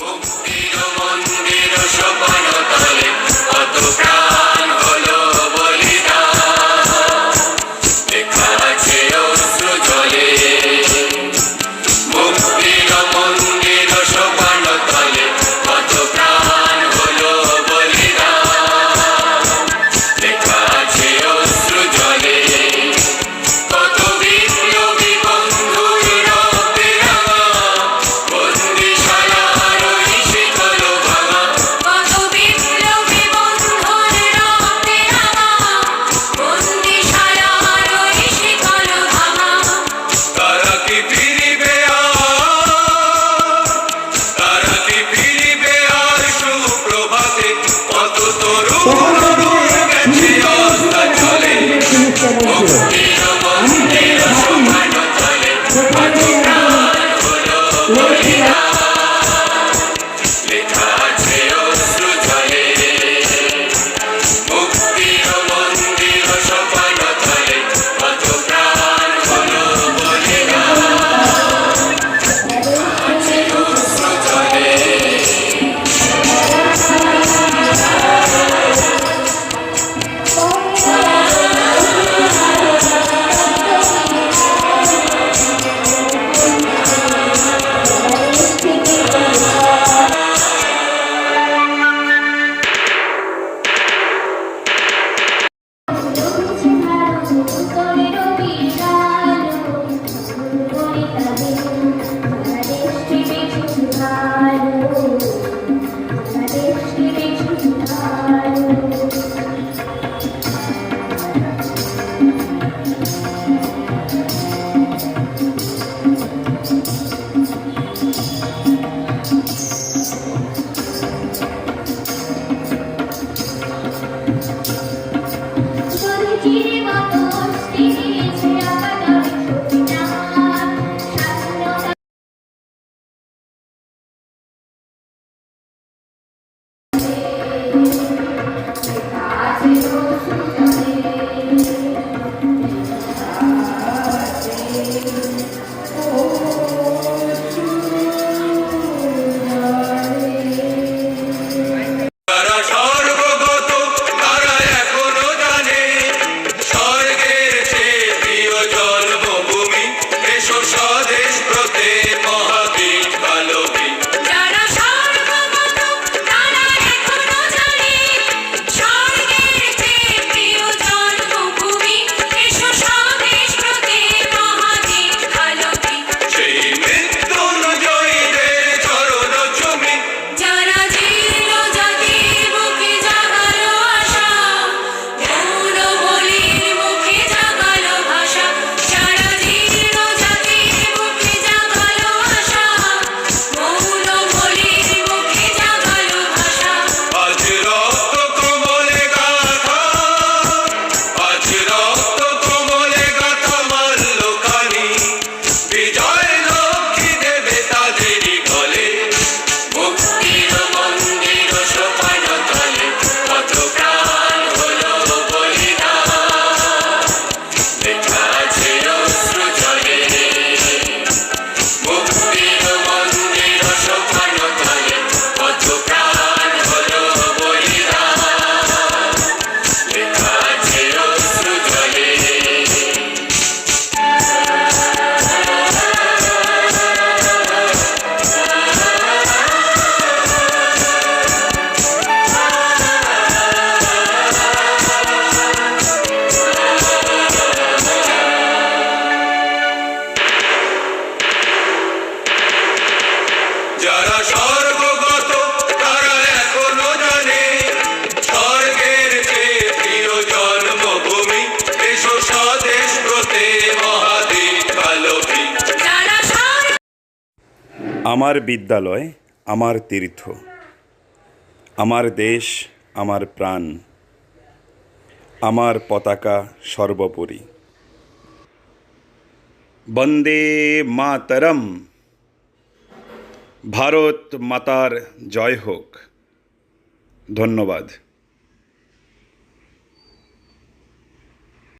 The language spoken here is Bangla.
মুক্তির মন্দির সফলতা É Música Música আমার বিদ্যালয় আমার তীর্থ। আমার দেশ আমার প্রাণ। আমার পতাকা সর্বোপরি। বন্দে মাতরম। ভারত মাতার জয় হোক। ধন্যবাদ।